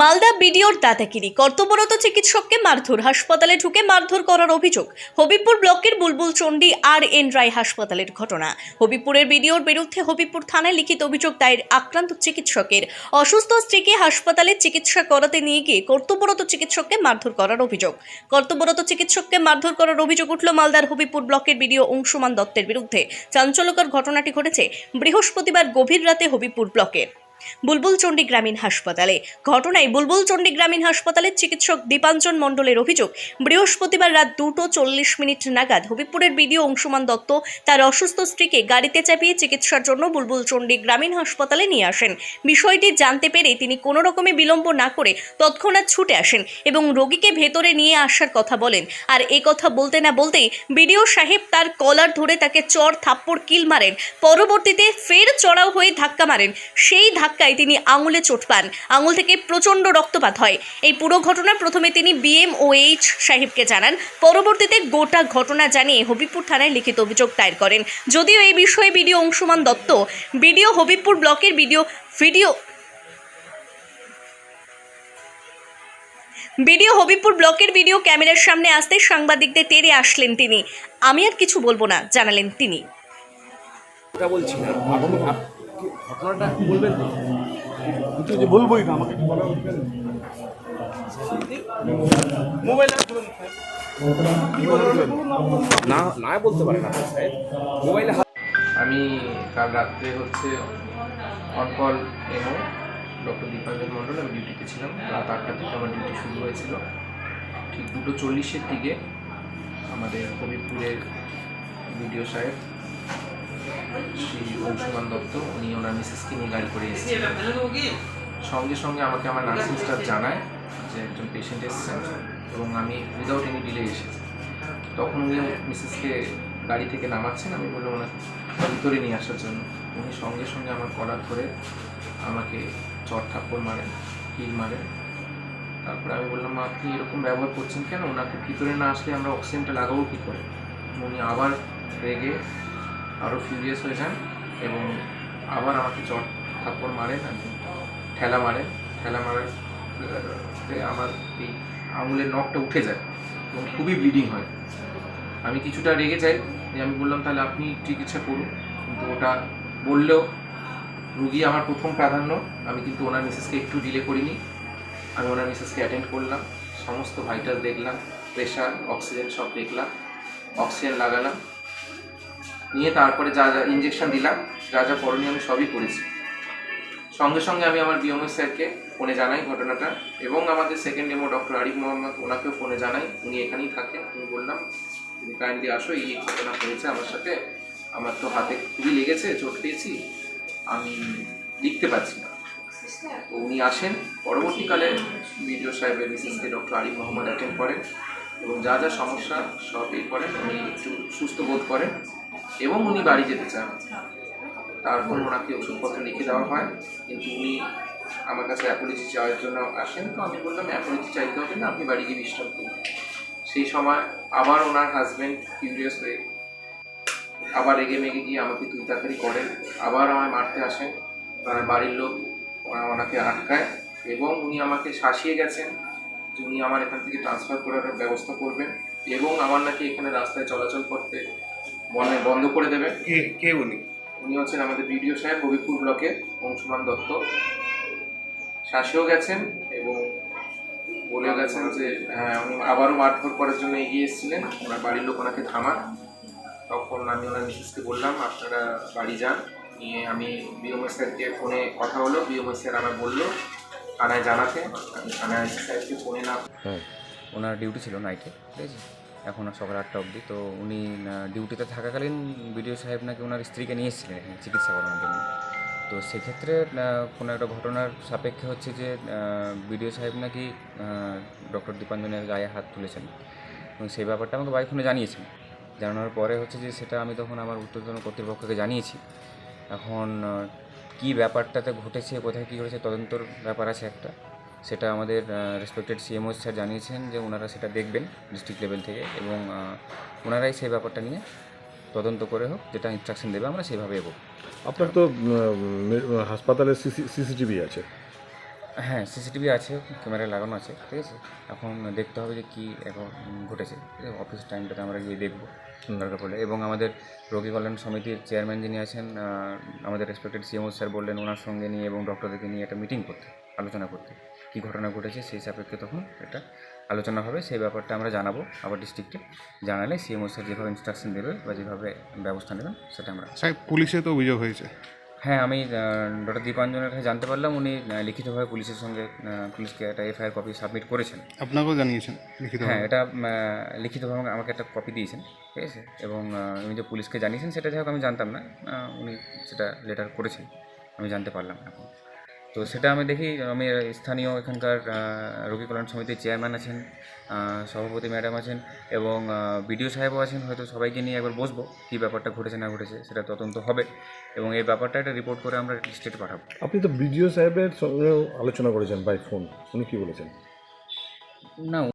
মালদা বিডিওর দাদাগিরি। কর্তব্যরত চিকিৎসককে মারধর। হাসপাতালে ঢুকে মারধর করার অভিযোগ। হবিবপুর ব্লকের বুলবুল চণ্ডী আর এন রায় হাসপাতালের ঘটনা। হবিবপুরের বিডিওর বিরুদ্ধে হবিবপুর থানায় লিখিত অভিযোগ দায়ের আক্রান্ত চিকিৎসকের। অসুস্থ স্ত্রীকে হাসপাতালে চিকিৎসা করাতে নিয়ে গিয়ে কর্তব্যরত চিকিৎসককে মারধর করার অভিযোগ। কর্তব্যরত চিকিৎসককে মারধর করার অভিযোগ উঠল মালদার হবিবপুর ব্লকের বিডিও অংশুমান দত্তের বিরুদ্ধে। চাঞ্চল্যকর ঘটনাটি ঘটেছে বৃহস্পতিবার গভীর রাতে হবিবপুর ব্লকের। বুলবুল চণ্ডী গ্রামীণ হাসপাতালে। ঘটনায় বুলবুল চণ্ডী গ্রামীণ হাসপাতালের চিকিৎসক দীপাঞ্জন মণ্ডলের অভিযোগ, বৃহস্পতিবার রাত দুটো চল্লিশ মিনিট নাগাদ হবিপুরের বিডিও অংশুমান দত্ত তার অসুস্থ স্ত্রীকে গাড়িতে চাপিয়ে চিকিৎসার জন্য বুলবুল চণ্ডী গ্রামীণ হাসপাতালে নিয়ে আসেন। বিষয়টি জানতে পেরে তিনি কোনো রকমে বিলম্ব না করে তৎক্ষণাৎ ছুটে আসেন এবং রোগীকে ভেতরে নিয়ে আসার কথা বলেন। আর এই কথা বলতে না বলতেই বিডিও সাহেব তার কলার ধরে তাকে চর থাপ্পড় কিল মারেন। পরবর্তীতে ফের চড়াও হয়ে ধাক্কা মারেন। সেই ধাক্কায় তিনি আঙুলে চোট পান। আঙুল থেকে প্রচণ্ড রক্তপাত হয়। এই পুরো ঘটনা প্রথমে তিনি বিএম ও এইচ সাহেবকে জানান। পরবর্তীতে গোটা ঘটনা জানিয়ে হবিবপুর থানায় লিখিত অভিযোগ দায়ের করেন। যদিও এই বিষয়ে বিডিও অংশুমান দত্ত, বিডিও হবিবপুর ব্লকের বিডিও ভিডিও ভিডিও হবিবপুর ব্লকের ভিডিও ক্যামেরার সামনে আসতে সাংবাদিকদের টেরে আসলেন তিনি। আমি আর কিছু বলব না, জানালেন তিনি। ঘটনাটা বলবেন কিছু যে বলবোই না আমাকে। মোবাইল না না বলতে পারেন আপনি সাহেব মোবাইলে আমি কাল রাত্রে হচ্ছে on call MO doctor Dipanjan Mondal আমি ডিউটিতে ছিলাম। রাত আটটা থেকে আমার ডিউটি শুরু হয়েছিল। ঠিক দুটো চল্লিশের দিকে আমাদের হবিবপুরের বিডিও সাহেব শ্রী অংশুমান দত্ত উনি ওনার মিসেসকে নিয়ে গাড়ি করে এসেছিলেন সঙ্গে সঙ্গে আমাকে আমার নার্সিং স্টাফ জানায় যে একজন পেশেন্ট এসেছেন এবং আমি উইদাউট এনি ডিলে এসেছি। তখন উনি মিসেসকে গাড়ি থেকে নামাচ্ছেন আমি বললাম ওনাকে ভিতরে নিয়ে আসার জন্য। উনি সঙ্গে সঙ্গে আমার কলার ধরে আমাকে চট থাপ্পড় মারেন কিল মারেন। তারপরে আমি বললাম আপনি এরকম ব্যবহার করছেন কেন? ওনাকে ভিতরে না আসলে আমরা অক্সিজেনটা লাগাবো কী করে? উনি আবার রেগে আরও ফিউরিয়াস হয়ে যান এবং আবার আমাকে চট থাপ্পড় মারেন ঠেলা মারেন। ঠেলা মারার আমার এই আঙুলের নখটা উঠে যায় এবং খুবই ব্লিডিং হয়। আমি কিছুটা রেগে যাই, যে আমি বললাম, তাহলে আপনি চিকিৎসা করুন। কিন্তু ওটা বললেও রুগী আমার প্রথম প্রাধান্য। আমি কিন্তু ওনার মিসেসকে একটু ডিলে করিনি। আমি ওনার মিসেসকে অ্যাটেন্ড করলাম। সমস্ত ভাইটাল দেখলাম প্রেশার অক্সিজেন সব দেখলাম অক্সিজেন লাগালাম। নিয়ে তারপরে যা যা ইঞ্জেকশন দিলাম, যা যা করণীয় আমি সবই করেছি। সঙ্গে সঙ্গে আমি আমার বিএমএ স্যারকে ফোনে জানাই ঘটনাটা এবং আমাদের second demo doctor Arif Mohammad, ওনাকেও ফোনে জানাই, উনি এখানেই থাকেন। আমি বললাম, তুমি কাইন্ডলি আসো, এই ঘটনা হয়েছে আমার সাথে। আমার তো হাতে খুবই লেগেছে, চোট পেয়েছি, আমি লিখতে পারছি না। তো উনি আসেন। পরবর্তীকালে বিডিও সাহেবের মিসেসকে ডক্টর আরিফ মোহাম্মদ অ্যাটেন্ড করেন এবং যা যা সমস্যা সব এই করেন। উনি একটু সুস্থ বোধ করেন। এবং উনি বাড়ি যেতে চান। তারপর ওনাকে ওষুধপত্র লিখে দেওয়া হয়। কিন্তু উনি আমার কাছে অ্যাপোলজি চাওয়ার জন্য আসেন। তো আমি বললাম অ্যাপোলজি চাইতে হবে না, আপনি বাড়ি গিয়ে বিশ্রাম করুন। সেই সময় আবার ওনার হাজব্যান্ড কিউরিয়াস হয়ে আবার রেগে মেগে গিয়ে আমাকে তুই তাড়াতাড়ি করেন। আবার আমায় মারতে আসেন। ওনার বাড়ির লোক, ওরা ওনাকে আটকায় এবং উনি আমাকে শাসিয়ে গেছেন যে উনি আমার এখান থেকে ট্রান্সফার করার ব্যবস্থা করবেন এবং আমার নাকি এখানে রাস্তায় চলাচল করতে বন্ধ বন্ধ করে দেবেন কে কে উনি? উনি হচ্ছেন আমাদের বিডিও সাহেব হবিপুর ব্লকের অংশুমান দত্ত। শাসিয়েও গেছেন এবং বলেও গেছেন যে হ্যাঁ উনি আবারও মারধর করার জন্য এগিয়ে এসেছিলেন। ওনার বাড়ির লোক ওনাকে থামান। তখন আমি ওনার মিসেসকে বললাম আপনারা বাড়ি যান। নিয়ে আমি বিওমএস স্যারকে ফোনে কথা হলো। বিওমএস স্যার আমার বলল থানায় জানাতে। আমি থানায় স্যারকে ফোনে না হ্যাঁ ওনার ডিউটি ছিল নাইটে ঠিক আছে? এখন সকাল আটটা অবধি। তো উনি ডিউটিতে থাকাকালীন বিডিও সাহেব নাকি ওনার স্ত্রীকে নিয়ে এসেছিলেন এখানে চিকিৎসা করানোর জন্য। তো সেক্ষেত্রে কোনো একটা ঘটনার সাপেক্ষে হচ্ছে যে বিডিও সাহেব নাকি ডক্টর দীপাঞ্জনের গায়ে হাত তুলেছেন। এবং সেই ব্যাপারটা আমাকে বাড়ি ফোনে জানিয়েছেন। জানানোর পরে হচ্ছে যে, সেটা আমি তখন আমার উত্তরতন কর্তৃপক্ষকে জানিয়েছি। এখন কী ব্যাপারটাতে ঘটেছে, কোথায় কী ঘটেছে, তদন্তর ব্যাপার আছে একটা। সেটা আমাদের রেসপেক্টেড সিএমও স্যার জানিয়েছেন যে ওনারা সেটা দেখবেন ডিস্ট্রিক্ট লেভেল থেকে এবং ওনারাই সেই ব্যাপারটা নিয়ে তদন্ত করে হোক যেটা ইনস্ট্রাকশন দেবে আমরা সেইভাবে এগোবো। আপনার তো হাসপাতালে সিসিটিভি আছে। হ্যাঁ সিসিটিভি আছে ক্যামেরা লাগানো আছে ঠিক আছে? এখন দেখতে হবে যে কী এখন ঘটেছে অফিস টাইমটাতে আমরা গিয়ে দেখব দরকার পড়লে। এবং আমাদের রোগী কল্যাণ সমিতির চেয়ারম্যান যিনি আছেন আমাদের রেসপেক্টেড সিএমও স্যার বললেন ওনার সঙ্গে নিয়ে এবং ডক্টরদেরকে নিয়ে একটা মিটিং করতে আলোচনা করতে। কী ঘটনা ঘটেছে সেই সাপেক্ষে তখন একটা আলোচনা হবে সেই ব্যাপারটা আমরা জানাব আবার ডিস্ট্রিক্টে জানালে সিএমও স্যার যেভাবে ইনস্ট্রাকশন দেবে বা যেভাবে ব্যবস্থা নেবেন সেটা আমরা সাহেব পুলিশে তো অভিযোগ হয়েছে। হ্যাঁ আমি ডক্টর দীপাঞ্জনের কাছে জানতে পারলাম উনি লিখিতভাবে পুলিশের সঙ্গে পুলিশকে একটা এফআইআর কপি সাবমিট করেছেন। আপনাকেও জানিয়েছেন লিখিত হ্যাঁ এটা লিখিতভাবে আমাকে একটা কপি দিয়েছেন ঠিক আছে? এবং উনি যে পুলিশকে জানিয়েছেন সেটা যাই হোক আমি জানতাম না উনি সেটা লেটার করেছেন আমি জানতে পারলাম এখন তো সেটা আমি দেখি আমি স্থানীয় এখানকার রোগী কল্যাণ সমিতির চেয়ারম্যান আছেন সভাপতি ম্যাডাম আছেন এবং বিডিও সাহেবও আছেন হয়তো সবাইকে নিয়ে একবার বসবো কী ব্যাপারটা ঘটেছে না ঘটেছে সেটা তদন্ত হবে এবং এই ব্যাপারটা একটা রিপোর্ট করে আমরা স্টেট পাঠাবো। আপনি তো বিডিও সাহেবের সঙ্গেও আলোচনা করেছেন বাই ফোন উনি কী বলেছেন? না